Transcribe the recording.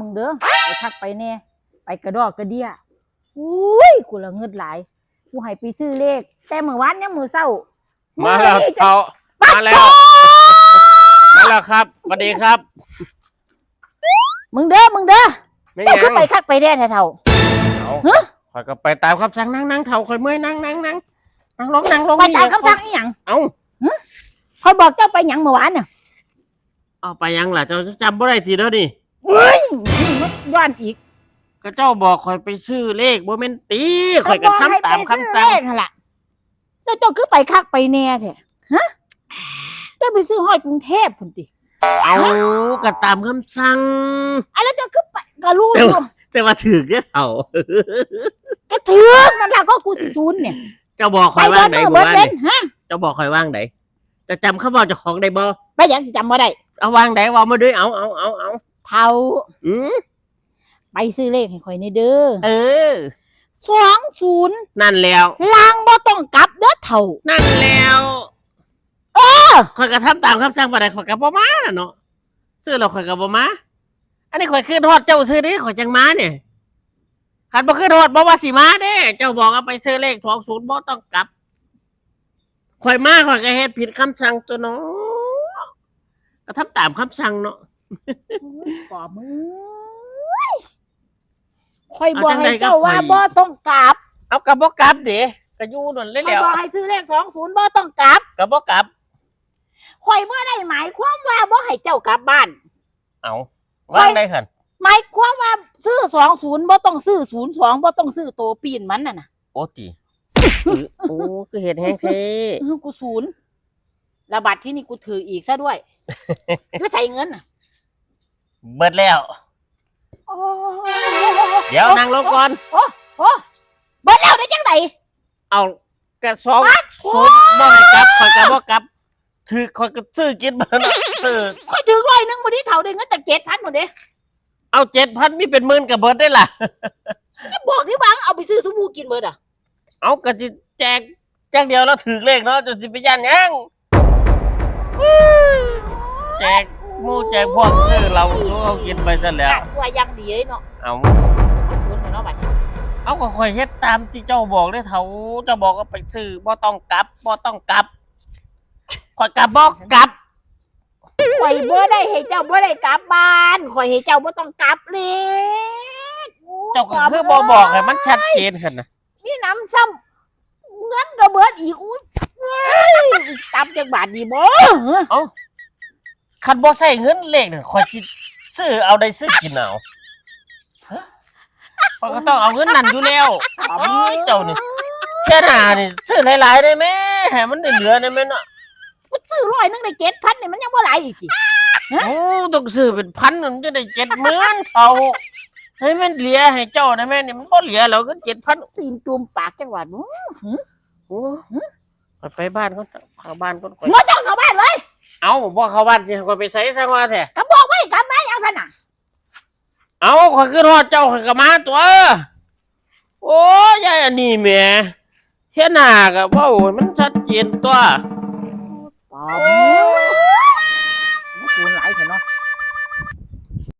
มึงเด้อไปทักไปแน่ ไปกระดอกกระเดียอุ้ยกูละเงิดหลาย กูให้ไปซื้อเลข แต่เมื่อวานยังมือเศร้า มาแล้วอนี้จะเท่ามาแล้ว มาแล้วครับสวัสดีครับ มึงเด้อ มึงเด้อไม่เจ้ายัขึ้นไปคักไปแน่เท่าเอาฮะคอยก็ไปตามคำสั่งนั่งนั่งเท่าคอยเมื่อยนั่งนั่งนั่งนั่งลงนั่งลงๆไปตามนี่คำสั่งอีหยังเอาคอยบอกเจ้าไปหยังเมื่อวานน่ะเอาไปยังล่ะเจ้าจะจำบ่ได้ทีเดียวนี่ เฮ้ยมันย้อนอีกก็เจ้าบอกคอยไปซื้อเลขบ่แม่นตีคอยก็ทำตามคำสั่งเลขหั่นล่ะแล้วเจ้าคือไปคักไปแน่แท้ฮะเจ้าไปซื้อฮอดกรุงเทพพุ่นติเอาก็ตามคำสั่งอะแล้วเจ้าคือไปก็รู้อแต่ยู่ว่าแต่ว่าถือเนี่ยเท่าก็ถือนั่นล่ะก็กูสิศูนย์เนี่ย เจ้าบอกคไปอยเบิว่างดไหนมือบ่เบิดว่าเป็นี่นฮะเจ้าบอกคอยว่างไหนจะจำคำว่าเจ้าของได้บ่ไปหยังสิจำบ่ได้เอาวางไหนว่ามาด้วยเอาเอาเอาเอา เท่า อืมไปซื้อเลขให้ข่อยในเด้อเออ สองศูนย์นั่นแล้ว ลางบ่ต้องกลับเด้อเท่า นั่นแล้วเออข่อยก็ทำตามคำสั่งบ่ได้ข่อยก็บ่มาน่ะเนาะซื้อแล้วข่อยก็บ่มา อันนี้ข่อยขึ้นฮอดเจ้าซื้อนี่ข่อยจังมาเนี่ยคันบ่ขึ้นฮอดบ่ว่าสิมาเด้ เจ้าบอกว่าไปซื้อเลข20บ่ต้องกลับข่อยมาข่อยก็เฮ็ดผิดคำสั่งตัวเนาะก็ทำตามคำสั่งเนาะ ปอมือข่อยบอกเอาจังใดให้ก็เจ้าว่าข่อยบ่ต้องกลับเอาก็บ่กลับเด้ก็อยู่นั่นเลยข่อยแล้วบอกให้ซื้อเลขสองศูนย์บ่ต้องกลับก็บ่กลับข่อยบ่ได้หมายความว่าบ่ให้เจ้ากลับบ้าน เอาวางได้คั่นหมายความว่าซื้อสองศูนย์บ่ต้องซื้อศูนย์สองบ่ต้องซื้อโตวปีนมันน่ะนะโอ้ติโอ้คือเฮ็ดแฮงเท่เออกูศูนย์ระบาดที่นี่กูถืออีกซะด้วยก็ใส่เงินน่ะ เบิดแล้ว โอ้เดี๋ยวนั่งลงก่อน โอ้โอ้เบิดแล้วได้จังไดเอากระสองศูนย์บ่ให้กลับข่อยก็บ่กลับถือข่อยก็ซื้อกินเบ่นะซื้อค่อยถือร้อยหนึงบ่ได้เท่าได้เงินตั้ง7,000หมดเด้เอาเจ็ดพันมีเป็นหมื่นกับเบิดได้ล่ะ นี่บอกที่วางเอาไปซื้อสบู่กินเบิดอะเอาก็สิแจกแจกเดียวแล้วถือเลขเนาะจนสิไปย่านหยังแจก หมู่แจกพวกซื้อเราสู้เอากินไปซะแล้ว ขาดตัวอยังดีเลยเนาะเอาเอาศูนย์ของเนาะบัดนี้เอาก็ข่อยเฮ็ดตามที่เจ้าบอกได้อเท่าเจ้าบอกว่าไปซื้อบ่ต้องกลับบ่ต้องกลับข่อยกลับบ่กลับ ข่อยบ่ได้ให้เจ้าบ่ได้กลับบ้านข่อยให้เจ้าบ่ต้องกลับเลยเจ้าก็คือบ่บอกให้มันชัดเจนขึ้นนะมีน้ำซ้ำเงินก็เบิดอีกอุ้ยเฮ้ยตับจักบาทดีบ่ คันบ่ใส่เงินเลขนั่นข่อยสิซื้อเอาได้ซื้อกินเอาข่อยก็ต้องเอาเงินนั่นอยู่แล้วโอ้ยเจ้านี่เจ้าหน้านี่ซื้อหลายๆได้แม่ให้มันได้เหลือได้แม่เนาะกูซื้อร้อยหนึงได้7,000นี่มันยังบ่หลายอีกจิโอ้ต้องซื้อเป็นพันมันจะได้เจ็ดหมื่นเอาให้มันเหลือให้เจ้าได้แม่นี่มันบ่เหลือแล้วก็เจ็ดพันตีนจุ่มปากจังหวัดบ่โอ้ข่อยไปบ้านก่อนเข้าบ้านก่อนข่อยบ่ต้องเข้าบ้านเลย เอาบอกเขาบ้านสิข่อไปใส่ซะว่าแท้ก็บอกไว้กลับมาอย่างสนะเอาข่อยขึ้นหอดเจ้าข่อยก็มาตัว โอ้ยายอันนี้แหมเฮ็ดหน้าก็เว้าให้มันชัดเจนตัว ปอบมันหลายเถอะเนาะ